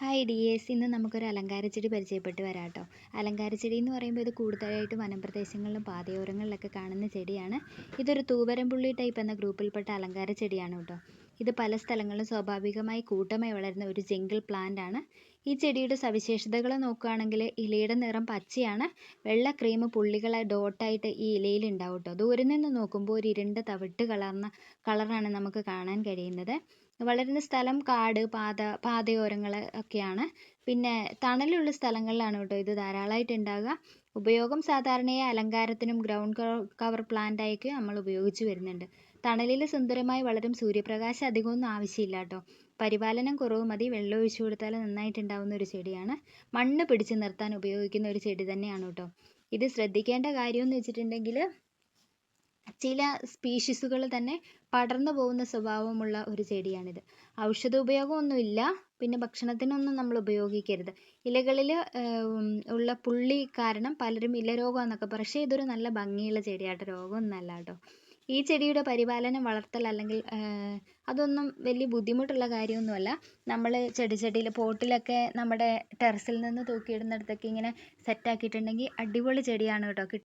Hi dears ഇന്ന് നമുക്കൊരു അലങ്കാര ചെടി പരിചയപ്പെട്ട് വരാം കേട്ടോ അലങ്കാര ചെടി എന്ന് പറയുമ്പോൾ ഇത് കൂടുതലായിട്ട് വനപ്രദേശങ്ങളിലും പാതയോരങ്ങളിലൊക്കെ കാണുന്ന ചെടിയാണ്. ഇതൊരു തൂവരംപുള്ളി ടൈപ്പ് എന്ന ഗ്രൂപ്പിൽപ്പെട്ട അലങ്കാര ചെടിയാണ് കേട്ടോ. ഇത് പല സ്ഥലങ്ങളിലും സ്വാഭാവികമായി കൂട്ടമായി വളരുന്ന ഒരു ജംഗിൾ പ്ലാന്റ് ആണ്. ഈ ചെടിയുടെ സവിശേഷതകൾ നോക്കുകയാണെങ്കിൽ ഇലയുടെ നിറം പച്ചയാണ്. വെള്ള ക്രീം പുള്ളികളെ ഡോട്ടായിട്ട് ഈ ഇലയിൽ ഉണ്ടാവും കേട്ടോ. ദൂരെ നിന്ന് നോക്കുമ്പോൾ ഒരു ഇരുണ്ട തവിട്ട് കളർന്ന കളറാണ് നമുക്ക് കാണാൻ കഴിയുന്നത്. വളരുന്ന സ്ഥലം കാട് പാത പാതയോരങ്ങൾ ഒക്കെയാണ്. പിന്നെ തണലുള്ള സ്ഥലങ്ങളിലാണ് കേട്ടോ ഇത് ധാരാളമായിട്ട് ഉണ്ടാവുക. ഉപയോഗം സാധാരണയായി അലങ്കാരത്തിനും ഗ്രൗണ്ട് കവർ പ്ലാന്റ് ആയിട്ട് നമ്മൾ ഉപയോഗിച്ച് വരുന്നുണ്ട്. തണലിൽ സുന്ദരമായി വളരും സൂര്യപ്രകാശം അധികമൊന്നും ആവശ്യമില്ല കേട്ടോ. പരിപാലനം കുറവ് മതി വെള്ളം ഒഴിച്ചു കൊടുത്താൽ നന്നായിട്ടുണ്ടാവുന്ന ഒരു ചെടിയാണ്. മണ്ണ് പിടിച്ച് നിർത്താൻ ഉപയോഗിക്കുന്ന ഒരു ചെടി തന്നെയാണ് കേട്ടോ. ഇത് ശ്രദ്ധിക്കേണ്ട കാര്യം എന്ന് വെച്ചിട്ടുണ്ടെങ്കിൽ ചില സ്പീഷീസുകൾ തന്നെ പടർന്നു പോകുന്ന സ്വഭാവമുള്ള ഒരു ചെടിയാണിത്. ഔഷധ ഉപയോഗമൊന്നുമില്ല പിന്നെ ഭക്ഷണത്തിനൊന്നും നമ്മൾ ഉപയോഗിക്കരുത്. ഇലകളിൽ ഉള്ള പുള്ളി കാരണം പലരും ഇല രോഗം എന്നൊക്കെ പറയും. പക്ഷേ ഇതൊരു നല്ല ഭംഗിയുള്ള ചെടിയാട്ടോ. രോഗമൊന്നുമല്ല കേട്ടോ. ഈ ചെടിയുടെ പരിപാലനം വളർത്തൽ അല്ലെങ്കിൽ അതൊന്നും വലിയ ബുദ്ധിമുട്ടുള്ള കാര്യമൊന്നുമല്ല. നമ്മൾ ചെടി ചെടിയിൽ പോട്ടിലൊക്കെ നമ്മുടെ ടെറസിൽ നിന്ന് തൂക്കിയിടുന്നിടത്തൊക്കെ ഇങ്ങനെ സെറ്റാക്കിയിട്ടുണ്ടെങ്കിൽ അടിപൊളി ചെടിയാണ് കേട്ടോ.